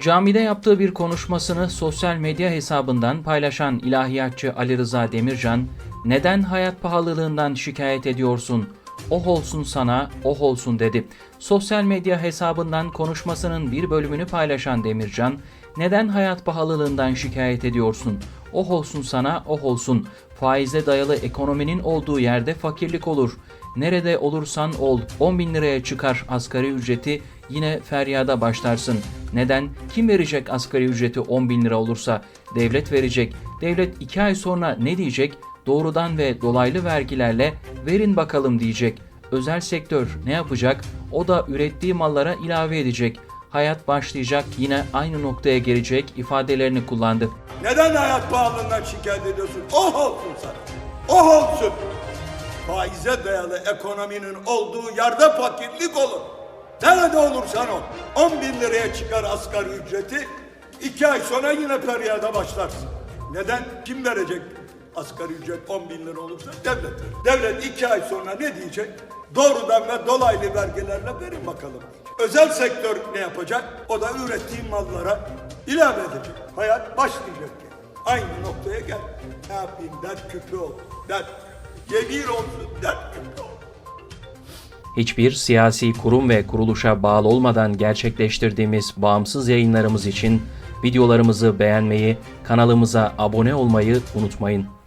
Camide yaptığı bir konuşmasını sosyal medya hesabından paylaşan ilahiyatçı Ali Rıza Demircan, "Neden hayat pahalılığından şikayet ediyorsun? Oh olsun sana, oh olsun." dedi. Sosyal medya hesabından konuşmasının bir bölümünü paylaşan Demircan, "Neden hayat pahalılığından şikayet ediyorsun? Oh olsun sana, oh olsun. Faize dayalı ekonominin olduğu yerde fakirlik olur. Nerede olursan ol 10 bin liraya çıkar asgari ücreti yine feryada başlarsın. Neden? Kim verecek asgari ücreti 10 bin lira olursa? Devlet verecek. Devlet 2 ay sonra ne diyecek? Doğrudan ve dolaylı vergilerle verin bakalım diyecek. Özel sektör ne yapacak? O da ürettiği mallara ilave edecek. Hayat başlayacak yine aynı noktaya gelecek ifadelerini kullandı. Neden hayat pahalılığından şikayet ediyorsun? Oh olsun sana. Oh olsun. Faize dayalı ekonominin olduğu yerde fakirlik olur. Nerede olursan ol. 10 bin liraya çıkar asgari ücreti. iki ay sonra yine feryada başlarsın. Neden? Kim verecek asgari ücret 10 bin lira olursa? Devlet. verir. Devlet iki ay sonra ne diyecek? Doğrudan ve dolaylı vergilerle verin bakalım. Özel sektör ne yapacak? O da ürettiği mallara ilave edecek. Hayat başlayacak. Aynı noktaya gel. Ne yapayım? Dert küpü ol. Dert. Yemin olsun dert küpü ol. Hiçbir siyasi kurum ve kuruluşa bağlı olmadan gerçekleştirdiğimiz bağımsız yayınlarımız için videolarımızı beğenmeyi, kanalımıza abone olmayı unutmayın.